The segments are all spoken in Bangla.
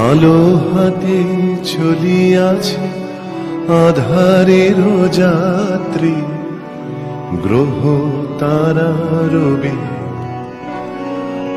আলো হাতে চলিয়াছে আধারের যাত্রী গ্রহ তারা রবি।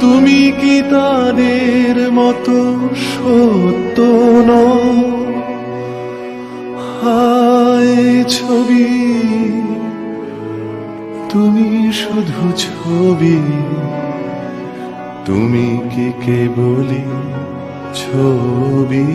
তুমি কি তাদের মতো সত্য হায় ছবি, তুমি শুধু ছবি, তুমি কি কে বলি? ছবি।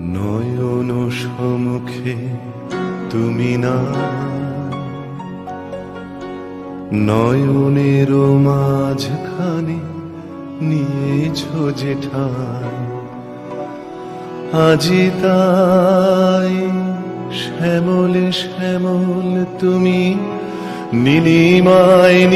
নয়ন সমুখে তুমি না। নয়নের মাঝখানে নিয়েছ যে ঠাই আজি তাই শ্যামল শ্যামল তুমি নীলিমায়